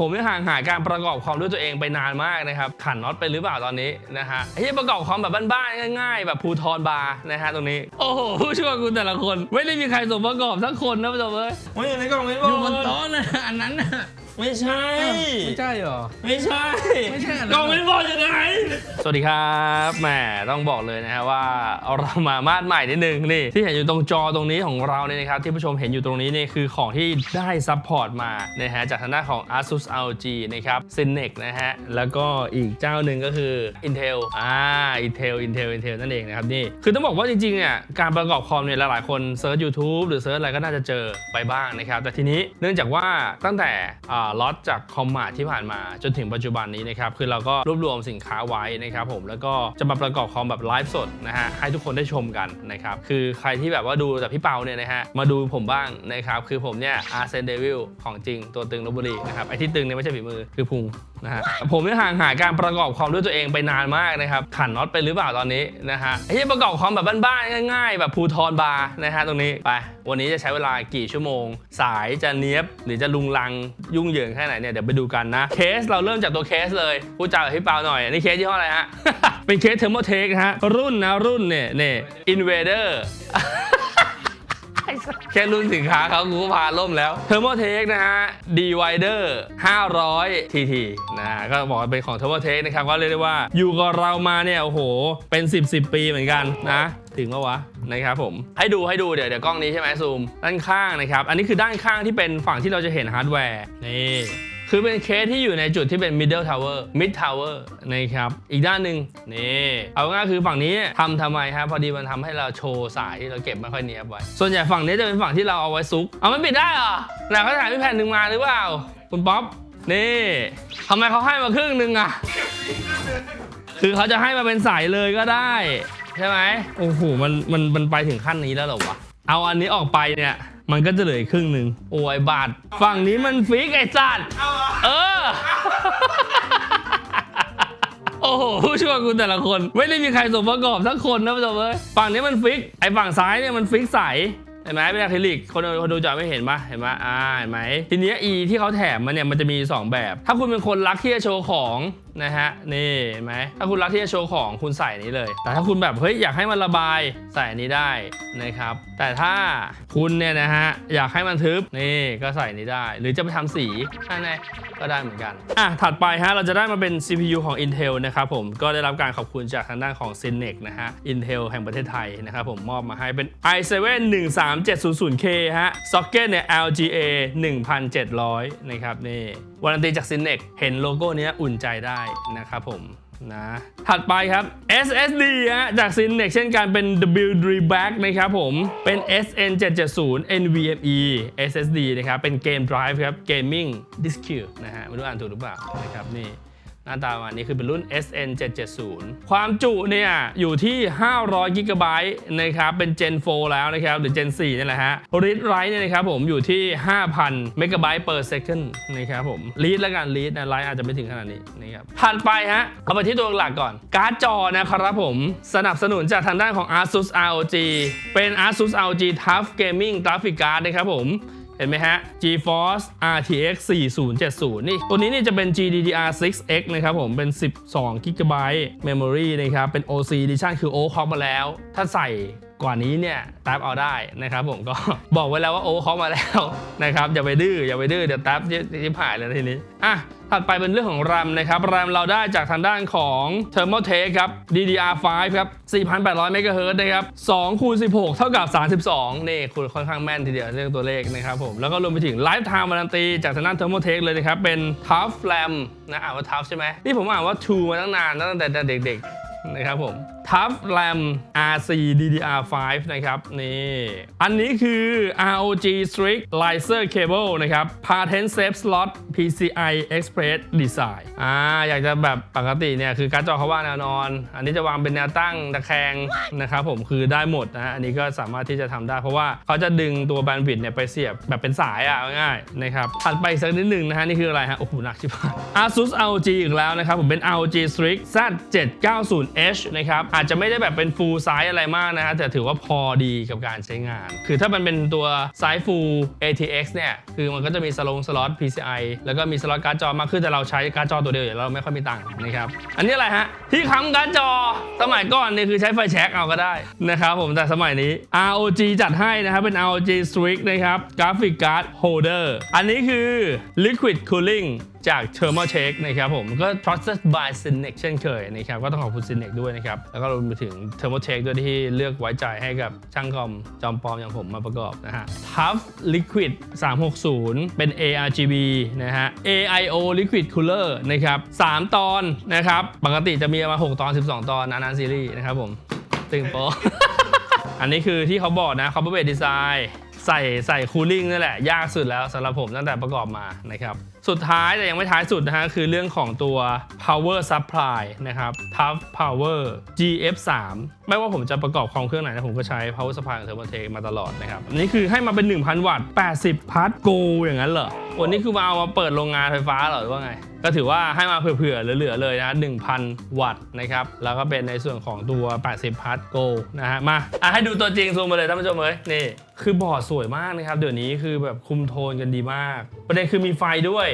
ผมไม่ห่างหายการประกอบคอมด้วยตัวเองไปนานมากนะครับ ขันน็อตไปหรือเปล่าตอนนี้นะฮะไอ้ที่ประกอบคอมแบบบ้านๆง่ายๆ แบบภูทรบาร์นะฮะตรงนี้ โอ้โหผู้ช่วยคุณแต่ละคน ไม่ได้มีใครสมประกอบสักคนนะผู้ชมเอ้ยไม่อยู่ในกล่องไม่อยู่บนโต๊ะนะอันนั้นน่ะ ไม่ใช่ ไม่ใช่เหรอ ไม่ใช่ไม่ใช่อันนั้นกล่องไม่บอกอยู่ไหน สวัสดีครับแหมต้องบอกเลยนะฮะว่าเรามามาดใหม่นิดนึงนี่ที่เห็นอยู่ตรงจอตรงนี้ของเราเนี่ยนะครับที่ผู้ชมเห็นอยู่ตรงนี้นี่คือของที่ได้ซัพพอร์ตมานะฮะจากทางด้านของ ASUS ROG นะครับ Cinex นะฮะแล้วก็อีกเจ้าหนึ่งก็คือ Intel อ่า Intel Intel Intel นั่นเองนะครับนี่คือต้องบอกว่าจริงๆเนี่ยการประกอบคอมเนี่ยหลายๆคนเซิร์ช YouTube หรือเซิร์ชอะไรก็น่าจะเจอไปบ้างนะครับแต่ทีนี้เนื่องจากว่าตั้งแต่อ่าล็อตจากคอมมาที่ผ่านมาจนถึงปัจจุบันนี้นะครับคือเราก็รวบรวมสินค้าไว้นะครับผมแล้วก็จะมาประกอบคอมแบบไลฟ์สดนะฮะให้ทุกคนได้ชมกันนะครับคือใครที่แบบว่าดูจากพี่เปาเนี่ยนะฮะมาดูผมบ้างนะครับคือผมเนี่ยอาร์เซนเดวิลของจริงตัวตึงลบบุรีนะครับไอที่ตึงเนี่ยไม่ใช่ฝีมือคือพุงนะฮะผมไม่ห่างหายการประกอบคอมด้วยตัวเองไปนานมากนะครับขันน็อตไปหรือเปล่าตอนนี้นะฮะไอ้ที่ประกอบคอมแบบบ้านๆง่ายๆ แบบภูทรบาร์นะฮะตรงนี้ไป วันนี้จะใช้เวลากี่ชั่วโมง สายจะเนี้ยบหรือจะลุงลังยุ่งเหยิงแค่ไหนเนี่ยเดี๋ยวไปดูกันนะ เคสเราเริ่มจากตัวเคสเลยพูดจากับพี่เปาหน่อยอันนี่เคสยี่ห้ออะไรฮะ เป็นเคสเทอร์โมเทคฮะรุ่นนะรุ่นเนี่ยเนี่ยอินเวเดอร์แค่รุ่นสินค้าเขากูก็พาล่มแล้ว t h e r m o t e c h นะฮะ Divider 500 TT นะฮะก็บอกว่าเป็นของ t h e r m o t e c h นะครับ ก็เรียกได้ว่าอยู่กับเรามาเนี่ย โอ้โห เป็น 10 10 ปีเหมือนกันนะ ถึงแล้วะนะครับผมให้ดูให้ดูเดี๋ยวเดี๋ยวกล้องนี้ใช่ไหมซูมด้านข้างนะครับ อันนี้คือด้านข้างที่เป็นฝั่งที่เราจะเห็นฮาร์ดแวร์นี่คือเป็นเคสที่อยู่ในจุดที่เป็น middle tower mid tower นะครับ อีกด้านหนึ่งนี่เอาง่ายคือฝั่งนี้ทำทำไมฮะพอดีมันทำให้เราโชว์สายที่เราเก็บไม่ค่อยเนียบไว้ ส่วนใหญ่ฝั่งนี้จะเป็นฝั่งที่เราเอาไว้ซุก เอามันปิดได้เหรอไหนเขาถ่ายพี่แผ่นหนึ่งมาหรือเปล่า คุณป๊อปนี่ทำไมเขาให้มาครึ่งหนึ่งอะคือเขาจะให้มาเป็นสายเลยก็ได้ ใช่ไหมโอ้โหมันมันมันไปถึงขั้นนี้แล้วเหรอวะเอาอันนี้ออกไปเนี่ยมันก็จะเหลืออีกครึ่งหนึ่งโอ้ยบาทฝั่งนี้มันฟิกไอ้สัตว์เออ โอ้โหผู้ช่วยคุณแต่ละคน ไม่ได้มีใครสมประกอบสักคนนะผู้ชมเอ้ยฝั่งนี้มันฟิก ไอ้ฝั่งซ้อะเนี่ยมันฟิกใสเห็นไหมเป็นอะคริลิกคนดูคนดูจะไม่เห็นปะเห็นปะอ่าเห็นไหมทีเนี้ย E ที่เขาแถมมาเนี่ยมันจะมี 2 แบบ ถ้าคุณเป็นคนรักที่จะโชว์ของ นะฮะนี่เห็นไหมถ้าคุณรักที่จะโชว์ของคุณใส่นี้เลย แต่ถ้าคุณแบบเฮ้ยอยากให้มันระบายใส่นี้ได้นะครับแต่ถ้าคุณเนี่ยนะฮะอยากให้มันทึบนี่ก็ใส่นี้ได้ หรือจะไปทำสีนั่นไงก็ได้เหมือนกันอะถัดไปฮะเราจะได้มาเป็น CPU ของ Intel นะครับผมก็ได้รับการขอบคุณจากทางด้านของ c i n e x นะฮะ Intel แห่งประเทศไทยนะครับผมมอบมาให้เป็น i7 13700K ฮะซ็อกเก็ตเนี่ย LGA 1700นะครับนี่วารันตีจาก c i n e x เห็นโลโก้เนี้ยอุ่นใจได้นะครับผมนะถัดไปครับ SSD ฮะจากซินเด็กเช่นกันเป็น W d r e b a c k นะครับผมเป็น SN770 NVMe SSD นะครับเป็นเกม Drive ครับ Gaming Disk นะฮะไม่รู้อ่านถูกหรือเปล่านะครับนี่ หน้าตาประมาณนี้คือเป็นรุ่น SN 770 ความจุเนี่ยอยู่ที่ 500 g b นะครับ เป็น Gen 4 แล้วนะครับ หรือ Gen 4นี่แหละฮะ read write เนี่ยนะครับผมอยู่ที่ 5,000 MB per second นะครับผม read แล้วกัน read นะ write อาจจะไม่ถึงขนาดนี้นะครับถัดไปฮะ เอาไปที่ตัวหลักก่อน การ์ดจอนะครับผม สนับสนุนจากทางด้านของ ASUS ROG เป็น ASUS ROG Tough Gaming Graphic Card นะครับผม เห็นไหมฮะ GeForce RTX 4070 นี่ ตัวนี้นี่จะเป็น GDDR6X นะครับผม เป็น 12 GB Memory นะครับ เป็น OC Edition คือ o c o มาแล้ว ถ้าใส่กว่านี้เนี่ยแท็บเอาได้นะครับผมก็บอกไว้แล้วว่าโอคอมาแล้วนะครับอย่าไปดื้ออย่าไปดื้อเดี๋ยวแท็บที่ผ่านเลยทีนี้อะถัดไปเป็นเรื่องของ RAM นะครับ RAM เราได้จากทางด้านของ Thermaltake ครับ DDR5 ครับ 4,800 MHz นะครับ2คูณ16 เท่ากับ 32 นี่คุณค่อนข้างแม่นทีเดียวเรื่องตัวเลขนะครับผม แล้วก็รวมไปถึง Lifetime Warranty จากทางด้าน Thermaltake เลยนะครับ เป็น Tough RAM นะอ่านว่า Tough ใช่ไหมนี่ผมอ่านว่า True มาตั้งนานตั้งแต่เด็กๆ นะครับผมทับแรม RC DDR5 นะครับนี่อันนี้คือ ROG Strix Laser Cable นะครับ Patent Safe Slot PCI Express Design อ่าอยากจะแบบปกติเนี่ยคือการ์จอเขาว่าแนวนอน อันนี้จะวางเป็นแนวตั้งตะแคงนะครับผมคือได้หมดนะอันนี้ก็สามารถที่จะทำได้ เพราะว่าเขาจะดึงตัวแบนด์วิดเนี่ยไปเสียบแบบเป็นสายอะง่ายนะครับถัดไปสักนิดหนึ่งนะฮะนี่คืออะไรฮะโอ้โหหนักชิบหาย ASUS ROG อีกแล้วนะครับผมเป็น ROG Strix Z790 H นะครับอาจจะไม่ได้แบบเป็น full size อะไรมากนะฮะแต่ถือว่าพอดีกับการใช้งาน คือถ้ามันเป็นตัว size full ATX เนี่ยคือมันก็จะมีสลงสล็อต PCI แล้วก็มีสล็อตการ์ดจอมากขึ้นแต่เราใช้การ์ดจอตัวเดียวอย่างเราไม่ค่อยมีตังค์นะครับอันนี้อะไรฮะที่ค้ำการ์ดจอสมัยก่อนเนี่ยคือใช้ไฟแช็กเอาก็ได้นะครับผมแต่สมัยนี้ ROG จัดให้นะครับเป็น ROG Strix นะครับ Graphic Card Holder อันนี้คือ Liquid Cooling จาก Thermal Check นะครับผมก็ trusted by Synex เช่นเคยนะครับก็ต้องขอบคุณ Synex ด้วยนะครับ แล้วก็รวมไปถึง Thermal Check ด้วยที่เลือกไว้ใจให้กับช่างคอมจอมปลอมอย่างผมมาประกอบนะฮะ Tough Liquid 360 เป็น ARGB นะฮะ AIO Liquid Cooler นะครับ 3 ตอนนะครับ ปกติจะมีประมาณ6ตอน 12 ตอนนานๆซีรีส์นะครับผมตึงโปอันนี้คือที่เขาบอกนะ Copper Base Design ใส่ใส่คูลิ่งนี่แหละ ยากสุดแล้วสำหรับผมตั้งแต่ประกอบมานะครับ สุดท้ายแต่ยังไม่ท้ายสุดนะฮะคือเรื่องของตัว power supply นะครับ Tough Power GF3 ไม่ว่าผมจะประกอบคอมเครื่องไหนนะผมก็ใช้ power supply ของ Thermaltake มาตลอดนะครับอันนี้คือให้มาเป็น 1,000 วัตต์ 80 พัทโกอย่างนั้นเหรอวันนี้คือมาเอามาเปิดโรงงานไฟฟ้าเหรอหรือว่าไง ก็ถือว่าให้มาเผื่อๆเหลือๆเลยนะ 1,000 วัตต์นะครับ แล้วก็เป็นในส่วนของตัว 80พัทโกนะฮะ มาอะให้ดูตัวจริงซูมมาเลยท่านผู้ชมเอ้ยนี่ คือบอร์ดสวยมากนะครับ เดี๋ยวนี้คือแบบคุมโทนกันดีมาก ประเด็นคือมีไฟด้วย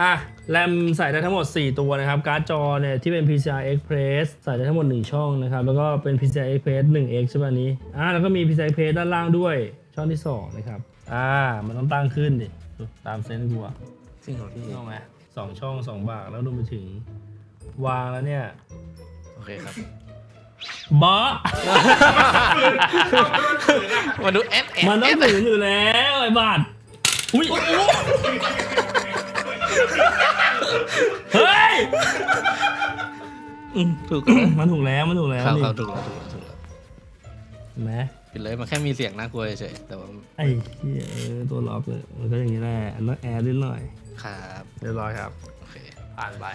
อะแรมใส่ได้ทั้งหมด 4 ตัวนะครับ การ์ดจอเนี่ยที่เป็น PCI Express ใส่ได้ทั้งหมด 1 ช่องนะครับ แล้วก็เป็น PCI Express 1x ใช่ป่ะนี้อะแล้วก็มี PCI Express ด้านล่างด้วยช่องที่ 2 นะครับ อ่า มันต้องตั้งขึ้นดิ ตามเซนส์กูอะจริงเหรอพี่เข้าไหม สองช่องสองบากแล้วรวมไปถึง วางแล้วเนี่ยโอเคครับบอสมาดูเอฟเอฟมันต้องถึงอยู่แล้วไอ้บาทอุ้ยเฮ้ย ถูกมันถูกแล้วมันถูกแล้วครับนี่ ครับถูกแล้วถูกแล้วถูกแล้วเห็น ไหมปิดเลยมันแค่มีเสียงน่ากลัวเฉยๆแต่ว่าไอ้เหี้ยเออตัวล็อกเลยมันก็อย่างนี้แหละต้องแอร์นิดหน่อยครับเรียบร้อยครับโอเคผ่านไป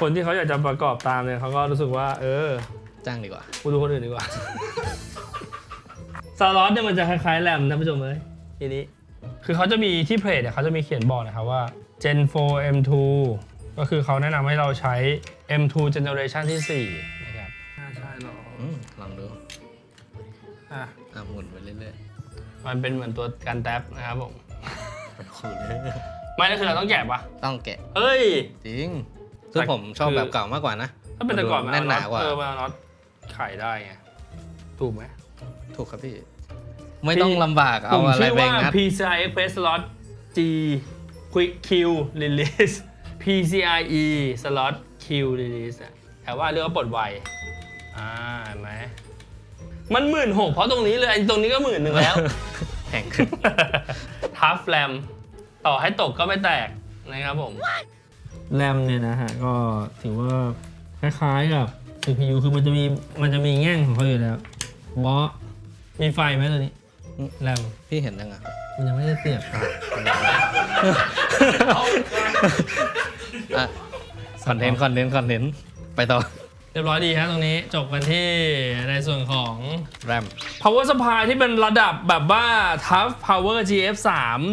คนที่เขาอยากจะประกอบตามเนี่ยเขาก็รู้สึกว่า เออจ้างดีกว่ากูดูคนอื่นดีกว่าสล็อตเนี่ยมันจะคล้ายๆแรมท่านผู้ชมเลยทีนี้ คือเขาจะมีที่เพลทเนี่ยเขาจะมีเขียนบอกนะครับว่า Gen 4 M2 ก็คือเขาแนะนำให้เราใช้ M2 Generation ที่ 4 อะอะหมุนไปเรื่อยมันเป็นเหมือนตัวกันแท็บนะครับผมๆไปคูเลยไม่นั่นคือเราต้องแกะปะต้องแกะเฮ้ย จริงซึ่งผมชอบแบบเก่ามากกว่านะ ถ้าเป็นแต่ก่อนมันแน่นหนากเอาว่า เออมันเอาน็อตไขได้ไงถูกไหม ถูกครับพี่ ไม่ต้องลำบากเอาผมอะไรชื่อไปว่างัด PCI Express Slot G Quick Q Release PCIe Slot Q Release อะแต่ว่าเรียกว่าปลดไวอ่าเห็นไหม มันหมื่นหกเพราะตรงนี้เลยไอ้ตรงนี้ก็หมื่นหนึ่งแล้วแข่งขึ้นทัฟแรมต่อให้ตกก็ไม่แตกนะครับผม แรมเนี่ยนะฮะ ก็ถือว่าคล้ายๆกับ CPU คือมันจะมีมันจะมีแง่งของเขาอยู่แล้วบอสมีไฟไหมตัวนี้อืมแรมพี่เห็นยังอะมันยังไม่ได้เสียบครับอะคอนเทนต์คอนเทนต์คอนเทนต์ไปต่อเรียบร้อยดีฮะตรงนี้จบกันที่ในส่วนของ แรม power supply ที่เป็นระดับแบบว่า tough power GF3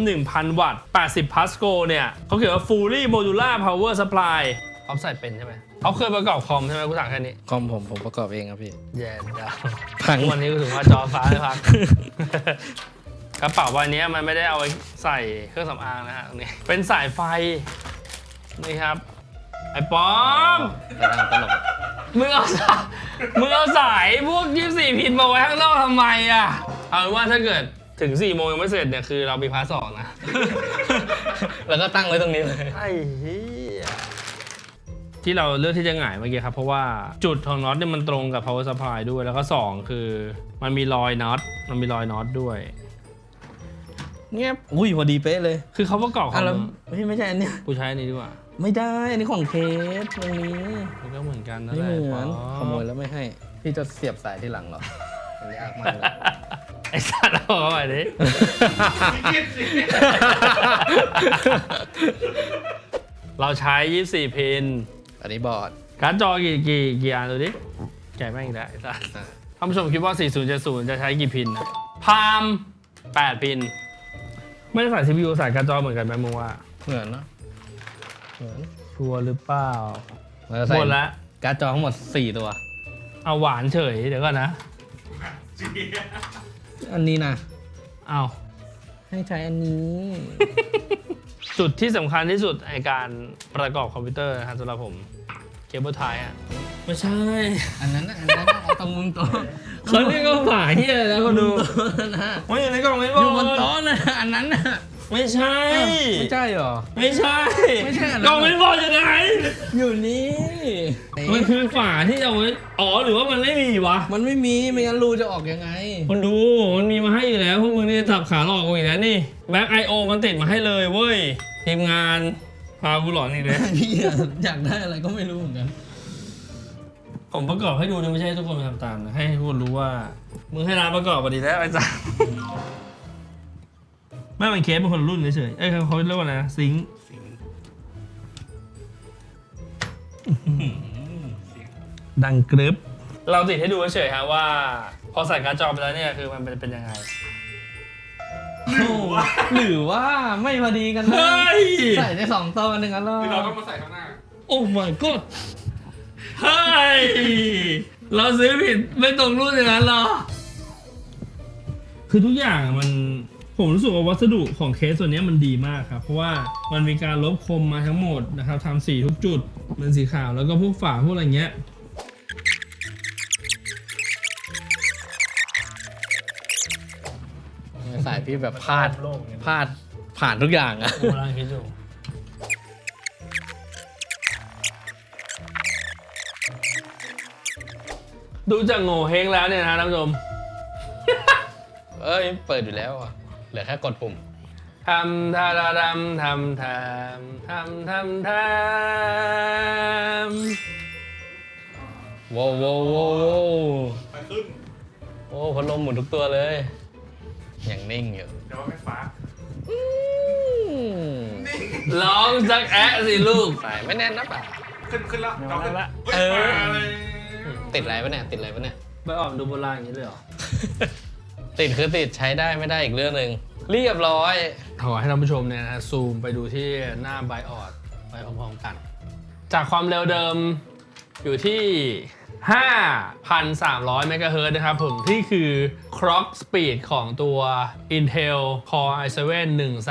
1000 วัตต์ 80 pascal เนี่ยเขาเขียนว่า fully modular power supply ออฟใส่เป็นใช่ไหมเขาเคยประกอบคอมใช่ไหมกูถามแค่นี้ คอมผมผมประกอบเองครับพี่ แย่ดาวพัง วันนี้กูถึงว่าจอฟ้าเลยครับกระเป๋าใบนี้มันไม่ได้เอาไว้ใส่เครื่องสำอางนะฮะตรงนี้ เป็นสายไฟ นี่ครับ ไอ้ป้อมแต่ทางตลก มึงเอาสายมึงเอาสายพวก24พินมาไว้ข้างนอกทำไมอะ เอาเป็นว่าถ้าเกิดถึง4โมงยังไม่เสร็จเนี่ยคือเรามีพาร์ทสองนะ แล้วก็ตั้งไว้ตรงนี้เลย ไอ้เหี้ยที่เราเลือกที่จะหงายเมื่อกี้ครับ เพราะว่าจุดของน็อตเนี่ยมันตรงกับ power supply ด้วยแล้วก็ 2 คือมันมีรอยน็อตมันมีรอยน็อตด้วย เงียบอุ้ยพอดีเป๊ะเลยคือเขาประกอบขอะองแล้วไม่ไม่ใช่อันเนี้ยกูใช้อันนี้ดีกว่า ไม่ได้ อันนี้ของเคสตรงนี้มันก็เหมือนกันนั่นไม่แหละเหมือนป๊อปขโมยแล้วไม่ให้ พี่จะเสียบสายที่หลังเหรอมันยากมากเลยไอ้สัตว์เอาเข้าไปดิ เราใช้ 24 พิน อันนี้บอร์ดการ์ดจอกี่กี่กี่อันดูดิแกะแม่งได้สัสอะท่านผู้ชมคิดว่า 4070 จะใช้กี่พินนะพาม 8 พิน ไม่ได้ใส่ CPU ใส่การ์ดจอเหมือนกันไหมมึงว่า เหมือนเนอะเหมือน ชัวร์หรือเปล่า เราจะหใส่มดแล้วการ์ดจอทั้งหมด 4 ตัว เอาหวานเฉย เดี๋ยวก่อนนะอันนี้นะ เอาให้ใช้อันนี้ จุดที่สำคัญที่สุดในการประกอบคอมพิวเตอร์นะครับสำหรับผม เคเบิลไทยอะ ไม่ใช่ อันนั้นน่ะอันนั้นน่ะเอาตรงมุมโต๊ะเขาเรียกว่าฝาที่อะไรนะคนดูโต๊ะนะไม่อยู่ในกล่องไม่อบยู่บนอกโต๊ะนะอันนั้นน่ะ ไม่ใช่ ไม่ใช่เหรอ ไม่ใช่ไม่ใช่อันนั้น กล่องไม่บอกอยู่ไหนอยู่นี่มันคือฝาที่เอาไว้อ๋อหรือว่ามันไม่มีวะมันไม่มีไม่งั้นรูจะออกยังไงคนดูมันมีมาให้อยู่แล้วพวกมึงนี่จับขาหลอกกูอีกแล้วนี่แบ็คไอโอมันติดมาให้เลยเว้ยทีมงานพากูหลอนอีกแล้ว พี่อยากได้อะไรก็ไม่รู้เหมือนกัน ผมประกอบให้ดูนะไม่ใช่ให้ทุกคนมาทำตามนะให้ทุกคนรู้ว่า มึงให้ร้านประกอบมาดีแล้วไอ้จ้า ไม่มันเคสเป็นคนละรุ่นเฉยๆเอ้ยเขาเขาเรียกว่าอะไรนะซิงค์ดังกรึบเราติดให้ดูเฉยๆฮะว่า พอใส่การ์ดจอไปแล้วเนี่ยคือมันเป็นเป็นยังไงหรือว่าไม่พอดีกันนะเฮ้ย ใส่ได้สองตัวหนึ่งอันหรอคือเราต้องมาใส่ข้างหน้า โอ้ my god เฮ้ย เราซื้อผิดไม่ตรงรุ่นอย่างนั้นเหรอ คือทุกอย่างอะมัน ผมรู้สึกว่าวัสดุของเคสตัวเนี้ยมันดีมากครับ เพราะว่ามันมีการลบคมมาทั้งหมดนะครับทำสีทุกจุดเป็นสีขาวแล้วก็พวกฝาพวกอะไรเงี้ยใส่พี่แบบพลาดพลาดผ่านทุกอย่างอะโบราณคิดอยู่ดูจากโง่เฮงแล้วเนี่ยนะท่านผู้ชม เอ้ย เปิดอยู่แล้วอะ เหลือแค่กดปุ่มทำทาราดำทำทำทำทำทำโว้วโว้วโว้วโว้วไปขึ้น โอ้พัดลมหมุนทุกตัวเลย อย่างนิ่งอยู่เดี๋ยวว่าไม่ฟ้าร้องสักแอะสิลูกใส่ไม่แน่นนะป่ะขึ้นขึ้นแล้วกล่องขึ้นแล้วเฮ้ยมาเลยติดอะไรปะเนี่ยติดอะไรปะเนี่ยไปอ่อมดูโบราณอย่างนี้เลยเหรอ ติดคือติดใช้ได้ไม่ได้อีกเรื่องหนึ่งเรียบร้อย ขอให้ท่านผู้ชมเนี่ยนะซูมไปดูที่หน้าไบออดไปพร้อมๆกัน จากความเร็วเดิมอยู่ที่ 5,300 เมกะเฮิรตซ์นะครับผมที่คือ clock speed ของตัว Intel Core i7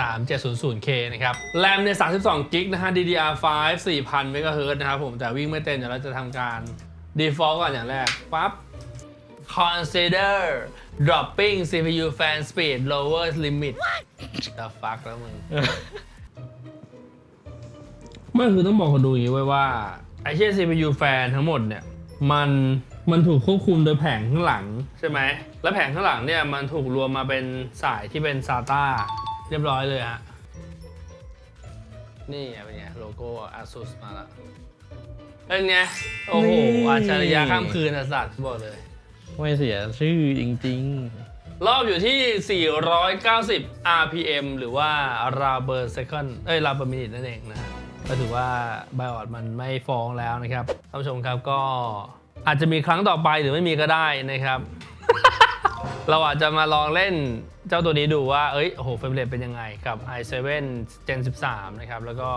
13700K นะครับแรมเนี่ย32 กิกนะฮะ DDR5 4,000 เมกะเฮิรตซ์นะครับผมแต่วิ่งไม่เต็มเดี๋ยวเราจะทำการ default ก่อนอย่างแรกปั๊บ consider dropping CPU fan speed lower limit the fuck แล้วมึง ไม่คือต้องบอกคนดูอย่างนี้ไว้ว่า ไอเช่น CPU fan ทั้งหมดเนี่ย มันมันถูกควบคุมโดยแผงข้างหลัง ใช่ไหม และแผงข้างหลังเนี่ย มันถูกรวมมาเป็นสายที่เป็น SATA เรียบร้อยเลยฮะ นี่ไงเป็นไง โลโก้ ASUS มาละเป็นไง โอ้โหนี่อัจฉริยะข้ามคืนอะสัตว์บอกเลย ไม่เสียชื่อจริง รอบอยู่ที่ 490 RPM หรือว่า r a b e r second เอ้ย r a b e r minute นั่นเองนะฮะก็ถือว่าไบออดมันไม่ฟ้องแล้วนะครับท่านผู้ชมครับก็อาจจะมีครั้งต่อไปหรือไม่มีก็ได้นะครับ เราอาจจะมาลองเล่นเจ้าตัวนี้ดูว่า เอ้ย โอ้โห เฟรมเรทเป็นยังไงกับ i7 Gen 13 นะครับ แล้วก็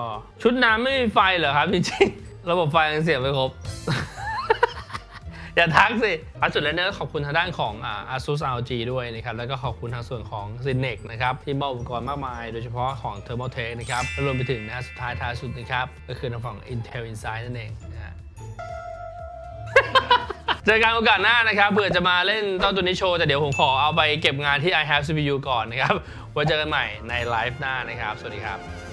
ชุดน้ำไม่มีไฟเหรอครับ จริงๆ ระบบไฟยังเสียบไม่ครบ อย่าทักสิอันสุดแล้วเนี่ยขอบคุณทางด้านของอ่า ASUS ROG ด้วยนะครับ แล้วก็ขอบคุณทางส่วนของ z i n e x นะครับ ที่มอบอุปกรณ์มากมาย โดยเฉพาะของ Thermaltake นะครับและรวมไปถึงนะฮะสุดท้ายท้ายสุดนะครับ ก็คือทางฝั่ง Intel Inside นั่นเองนะฮะ เจอกันโอกาสหน้านะครับเผื่อจะมาเล่นเจ้าตัวนี้โชว์ แต่เดี๋ยวผมขอเอาไปเก็บงานที่ I have CPU ก่อนนะครับไว้เจอกันใหม่ในไลฟ์หน้านะครับ สวัสดีครับ